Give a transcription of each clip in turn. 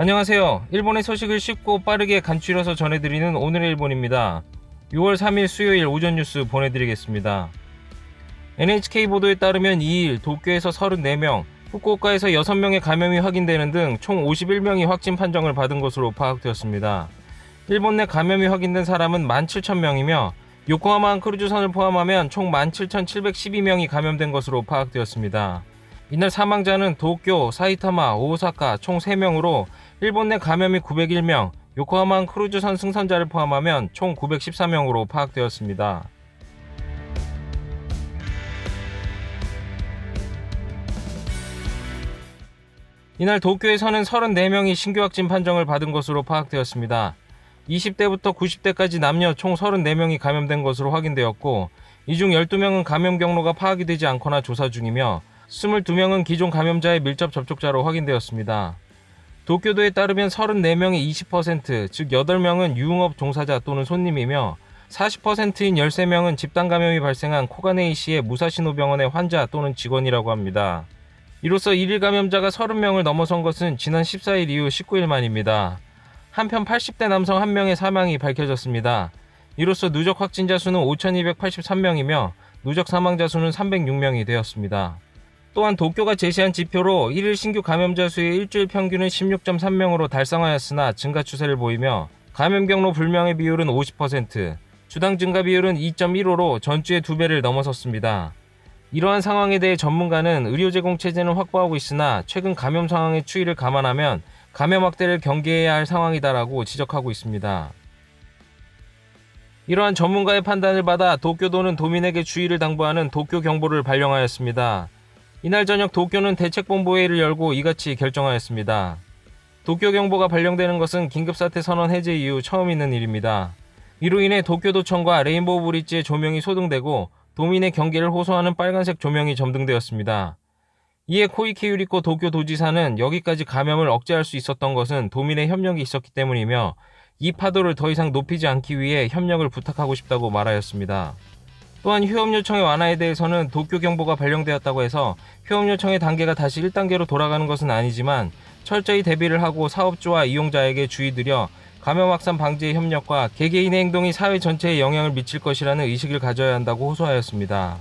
안녕하세요. 일본의 소식을 쉽고 빠르게 간추려서 전해드리는 오늘의 일본입니다. 6월 3일 수요일 오전 뉴스 보내드리겠습니다. NHK 보도에 따르면 2일 도쿄에서 34명, 후쿠오카에서 6명의 감염이 확인되는 등 총 51명이 확진 판정을 받은 것으로 파악되었습니다. 일본 내 감염이 확인된 사람은 17,000명이며 요코하마 크루즈선을 포함하면 총 17,712명이 감염된 것으로 파악되었습니다. 이날 사망자는 도쿄, 사이타마, 오사카 총 3명으로 일본 내 감염이 901명, 요코하마 크루즈선 승선자를 포함하면 총 914명으로 파악되었습니다. 이날 도쿄에서는 34명이 신규 확진 판정을 받은 것으로 파악되었습니다. 20대부터 90대까지 남녀 총 34명이 감염된 것으로 확인되었고, 이 중 12명은 감염 경로가 파악이 되지 않거나 조사 중이며, 22명은 기존 감염자의 밀접 접촉자로 확인되었습니다. 도쿄도에 따르면 34명의 20%, 즉 8명은 유흥업 종사자 또는 손님이며 40%인 13명은 집단 감염이 발생한 코가네이시의 무사시노병원의 환자 또는 직원이라고 합니다. 이로써 1일 감염자가 30명을 넘어선 것은 지난 14일 이후 19일 만입니다. 한편 80대 남성 1명의 사망이 밝혀졌습니다. 이로써 누적 확진자 수는 5,283명이며 누적 사망자 수는 306명이 되었습니다. 또한 도쿄가 제시한 지표로 1일 신규 감염자 수의 일주일 평균은 16.3명으로 달성하였으나 증가 추세를 보이며 감염 경로 불명의 비율은 50%, 주당 증가 비율은 2.15로 전주의 두 배를 넘어섰습니다. 이러한 상황에 대해 전문가는 의료 제공 체제는 확보하고 있으나 최근 감염 상황의 추이를 감안하면 감염 확대를 경계해야 할 상황이다라고 지적하고 있습니다. 이러한 전문가의 판단을 받아 도쿄도는 도민에게 주의를 당부하는 도쿄 경보를 발령하였습니다. 이날 저녁 도쿄는 대책본부회의를 열고 이같이 결정하였습니다. 도쿄 경보가 발령되는 것은 긴급사태 선언 해제 이후 처음 있는 일입니다. 이로 인해 도쿄도청과 레인보우 브릿지의 조명이 소등되고 도민의 경계를 호소하는 빨간색 조명이 점등되었습니다. 이에 코이케 유리코 도쿄도지사는 여기까지 감염을 억제할 수 있었던 것은 도민의 협력이 있었기 때문이며 이 파도를 더 이상 높이지 않기 위해 협력을 부탁하고 싶다고 말하였습니다. 또한 휴업 요청의 완화에 대해서는 도쿄 경보가 발령되었다고 해서 휴업 요청의 단계가 다시 1단계로 돌아가는 것은 아니지만 철저히 대비를 하고 사업주와 이용자에게 주의드려 감염 확산 방지의 협력과 개개인의 행동이 사회 전체에 영향을 미칠 것이라는 의식을 가져야 한다고 호소하였습니다.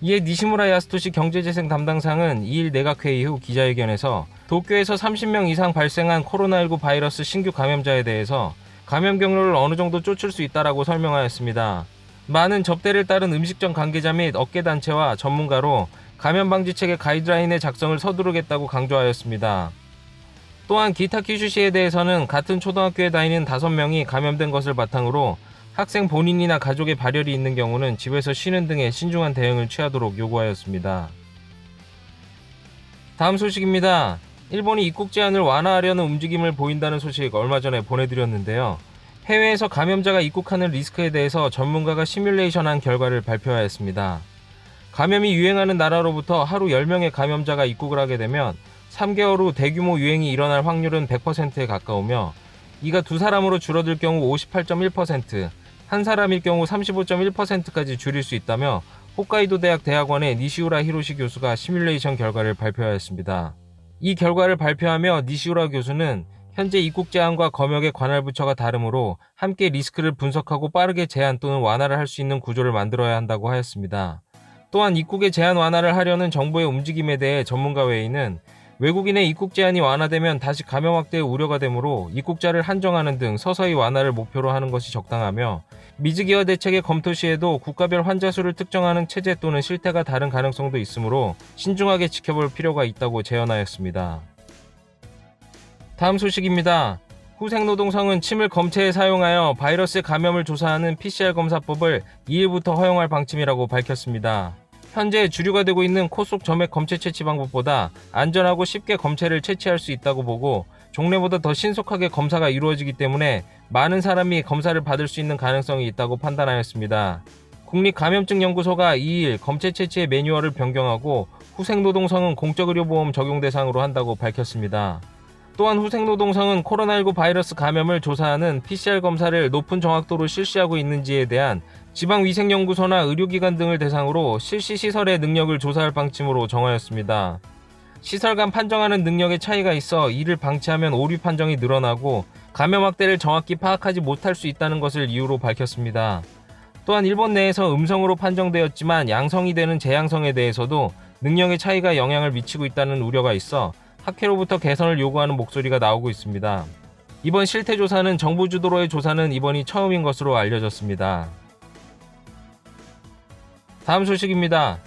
이에 니시무라 야스토시 경제재생 담당상은 2일 내각회의 후 기자회견에서 도쿄에서 30명 이상 발생한 코로나19 바이러스 신규 감염자에 대해서 감염 경로를 어느 정도 쫓을 수 있다라고 설명하였습니다. 많은 접대를 따른 음식점 관계자 및 업계단체와 전문가로 감염 방지 체계 가이드라인의 작성을 서두르겠다고 강조하였습니다. 또한 기타 큐슈시에 대해서는 같은 초등학교에 다니는 5명이 감염된 것을 바탕으로 학생 본인이나 가족의 발열이 있는 경우는 집에서 쉬는 등의 신중한 대응을 취하도록 요구하였습니다. 다음 소식입니다. 일본이 입국 제한을 완화하려는 움직임을 보인다는 소식 얼마 전에 보내드렸는데요. 해외에서 감염자가 입국하는 리스크에 대해서 전문가가 시뮬레이션한 결과를 발표하였습니다. 감염이 유행하는 나라로부터 하루 10명의 감염자가 입국을 하게 되면 3개월 후 대규모 유행이 일어날 확률은 100%에 가까우며 이가 두 사람으로 줄어들 경우 58.1%, 한 사람일 경우 35.1%까지 줄일 수 있다며 홋카이도 대학 대학원의 니시우라 히로시 교수가 시뮬레이션 결과를 발표하였습니다. 이 결과를 발표하며 니시우라 교수는 현재 입국 제한과 검역의 관할 부처가 다르므로 함께 리스크를 분석하고 빠르게 제한 또는 완화를 할 수 있는 구조를 만들어야 한다고 하였습니다. 또한 입국의 제한 완화를 하려는 정부의 움직임에 대해 전문가 회의는 외국인의 입국 제한이 완화되면 다시 감염 확대의 우려가 되므로 입국자를 한정하는 등 서서히 완화를 목표로 하는 것이 적당하며 미즈기화 대책의 검토 시에도 국가별 환자 수를 특정하는 체제 또는 실태가 다른 가능성도 있으므로 신중하게 지켜볼 필요가 있다고 제언하였습니다. 다음 소식입니다. 후생노동성은 침을 검체에 사용하여 바이러스 감염을 조사하는 PCR 검사법을 2일부터 허용할 방침이라고 밝혔습니다. 현재 주류가 되고 있는 코 속 점액 검체 채취 방법보다 안전하고 쉽게 검체를 채취할 수 있다고 보고 종래보다 더 신속하게 검사가 이루어지기 때문에 많은 사람이 검사를 받을 수 있는 가능성이 있다고 판단하였습니다. 국립감염증연구소가 2일 검체 채취의 매뉴얼을 변경하고 후생노동성은 공적의료보험 적용 대상으로 한다고 밝혔습니다. 또한 후생노동성은 코로나19 바이러스 감염을 조사하는 PCR 검사를 높은 정확도로 실시하고 있는지에 대한 지방위생연구소나 의료기관 등을 대상으로 실시 시설의 능력을 조사할 방침으로 정하였습니다. 시설 간 판정하는 능력의 차이가 있어 이를 방치하면 오류 판정이 늘어나고 감염 확대를 정확히 파악하지 못할 수 있다는 것을 이유로 밝혔습니다. 또한 일본 내에서 음성으로 판정되었지만 양성이 되는 재양성에 대해서도 능력의 차이가 영향을 미치고 있다는 우려가 있어 학회로부터 개선을 요구하는 목소리가 나오고 있습니다. 이번 실태 조사는 정부 주도로의 조사는 이번이 처음인 것으로 알려졌습니다. 다음 소식입니다.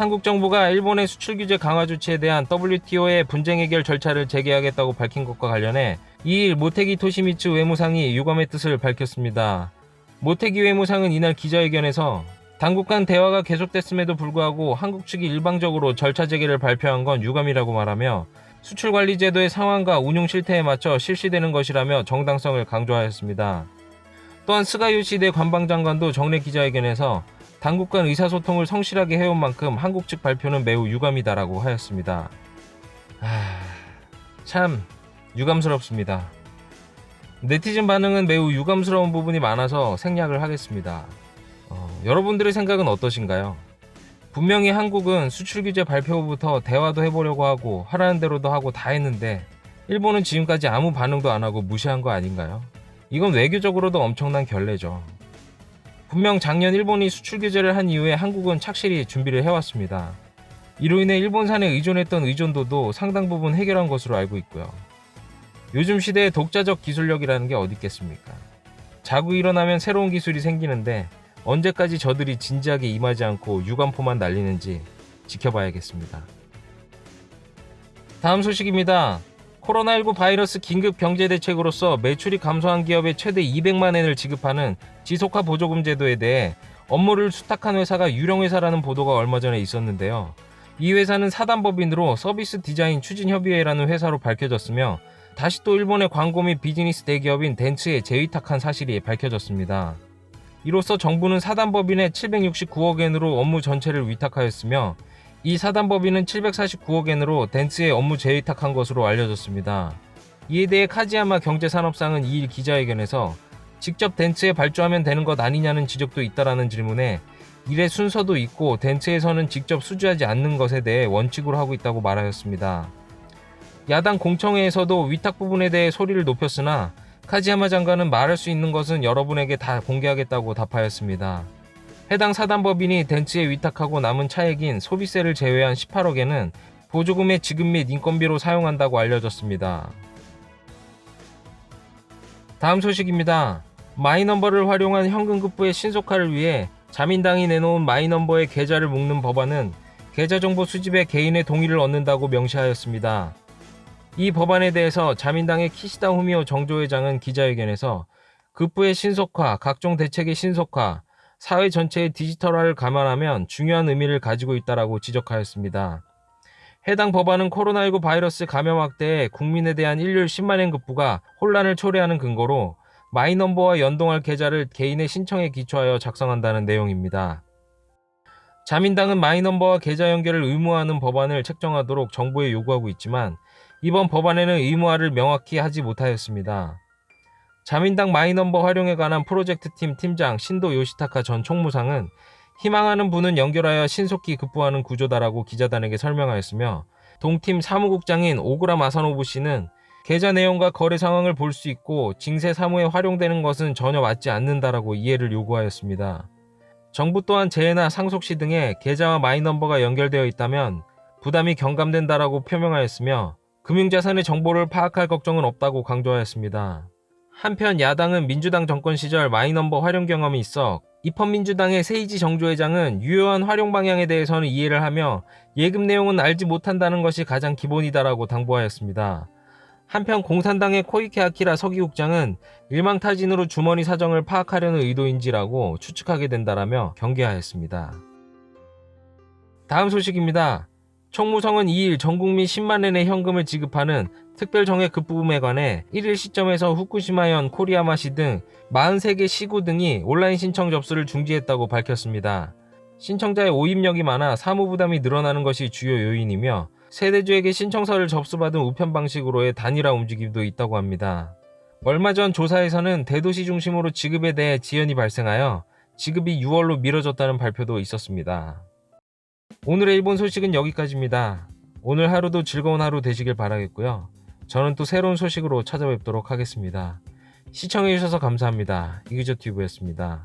한국 정부가 일본의 수출 규제 강화 조치에 대한 WTO의 분쟁 해결 절차를 재개하겠다고 밝힌 것과 관련해 2일 모테기 토시미츠 외무상이 유감의 뜻을 밝혔습니다. 모테기 외무상은 이날 기자회견에서 당국 간 대화가 계속됐음에도 불구하고 한국 측이 일방적으로 절차 재개를 발표한 건 유감이라고 말하며 수출 관리 제도의 상황과 운용 실태에 맞춰 실시되는 것이라며 정당성을 강조하였습니다. 또한 스가요시대 관방장관도 정례 기자회견에서 당국 간 의사소통을 성실하게 해온 만큼 한국 측 발표는 매우 유감이다라고 하였습니다. 하... 참 유감스럽습니다. 네티즌 반응은 매우 유감스러운 부분이 많아서 생략을 하겠습니다. 어, 여러분들의 생각은 어떠신가요? 분명히 한국은 수출 규제 발표 후부터 대화도 해보려고 하고 하라는 대로도 하고 다 했는데 일본은 지금까지 아무 반응도 안 하고 무시한 거 아닌가요? 이건 외교적으로도 엄청난 결례죠. 분명 작년 일본이 수출 규제를 한 이후에 한국은 착실히 준비를 해왔습니다. 이로 인해 일본산에 의존했던 의존도도 상당 부분 해결한 것으로 알고 있고요. 요즘 시대에 독자적 기술력이라는 게 어디 있겠습니까? 자고 일어나면 새로운 기술이 생기는데 언제까지 저들이 진지하게 임하지 않고 유감포만 날리는지 지켜봐야겠습니다. 다음 소식입니다. 코로나19 바이러스 긴급 경제 대책으로서 매출이 감소한 기업에 최대 200만 엔을 지급하는 지속화 보조금 제도에 대해 업무를 수탁한 회사가 유령회사라는 보도가 얼마 전에 있었는데요. 이 회사는 사단법인으로 서비스 디자인 추진협의회라는 회사로 밝혀졌으며 다시 또 일본의 광고 및 비즈니스 대기업인 덴츠에 재위탁한 사실이 밝혀졌습니다. 이로써 정부는 사단법인에 769억 엔으로 업무 전체를 위탁하였으며 이 사단법인은 749억 엔으로 덴츠에 업무 재위탁한 것으로 알려졌습니다. 이에 대해 카지야마 경제산업상은 2일 기자회견에서 직접 덴츠에 발주하면 되는 것 아니냐는 지적도 있다라는 질문에 일의 순서도 있고 덴츠에서는 직접 수주하지 않는 것에 대해 원칙으로 하고 있다고 말하였습니다. 야당 공청회에서도 위탁 부분에 대해 소리를 높였으나 카지야마 장관은 말할 수 있는 것은 여러분에게 다 공개하겠다고 답하였습니다. 해당 사단법인이 덴츠에 위탁하고 남은 차액인 소비세를 제외한 18억엔은 보조금의 지급 및 인건비로 사용한다고 알려졌습니다. 다음 소식입니다. 마이넘버를 활용한 현금급부의 신속화를 위해 자민당이 내놓은 마이넘버의 계좌를 묶는 법안은 계좌정보 수집에 개인의 동의를 얻는다고 명시하였습니다. 이 법안에 대해서 자민당의 키시다 후미오 정조회장은 기자회견에서 급부의 신속화, 각종 대책의 신속화, 사회 전체의 디지털화를 감안하면 중요한 의미를 가지고 있다라고 지적하였습니다. 해당 법안은 코로나19 바이러스 감염 확대에 국민에 대한 일률 10만엔 급부가 혼란을 초래하는 근거로 마이넘버와 연동할 계좌를 개인의 신청에 기초하여 작성한다는 내용입니다. 자민당은 마이넘버와 계좌 연결을 의무화하는 법안을 책정하도록 정부에 요구하고 있지만 이번 법안에는 의무화를 명확히 하지 못하였습니다. 자민당 마이넘버 활용에 관한 프로젝트팀 팀장 신도 요시타카 전 총무상은 희망하는 분은 연결하여 신속히 급부하는 구조다라고 기자단에게 설명하였으며 동팀 사무국장인 오그라 마사노부 씨는 계좌 내용과 거래 상황을 볼 수 있고 징세 사무에 활용되는 것은 전혀 맞지 않는다라고 이해를 요구하였습니다. 정부 또한 재해나 상속시 등의 계좌와 마이넘버가 연결되어 있다면 부담이 경감된다라고 표명하였으며 금융자산의 정보를 파악할 걱정은 없다고 강조하였습니다. 한편 야당은 민주당 정권 시절 마이넘버 활용 경험이 있어 입헌민주당의 세이지 정조회장은 유효한 활용 방향에 대해서는 이해를 하며 예금 내용은 알지 못한다는 것이 가장 기본이다라고 당부하였습니다. 한편 공산당의 코이케 아키라 서기국장은 일망타진으로 주머니 사정을 파악하려는 의도인지라고 추측하게 된다라며 경계하였습니다. 다음 소식입니다. 총무성은 2일 전국민 10만엔의 현금을 지급하는 특별정액 급부금에 관해 1일 시점에서 후쿠시마현, 코리아마시 등 43개 시구 등이 온라인 신청 접수를 중지했다고 밝혔습니다. 신청자의 오입력이 많아 사무 부담이 늘어나는 것이 주요 요인이며 세대주에게 신청서를 접수받은 우편 방식으로의 단일화 움직임도 있다고 합니다. 얼마 전 조사에서는 대도시 중심으로 지급에 대해 지연이 발생하여 지급이 6월로 미뤄졌다는 발표도 있었습니다. 오늘의 일본 소식은 여기까지입니다. 오늘 하루도 즐거운 하루 되시길 바라겠고요. 저는 또 새로운 소식으로 찾아뵙도록 하겠습니다. 시청해주셔서 감사합니다. 이기저 튜브였습니다.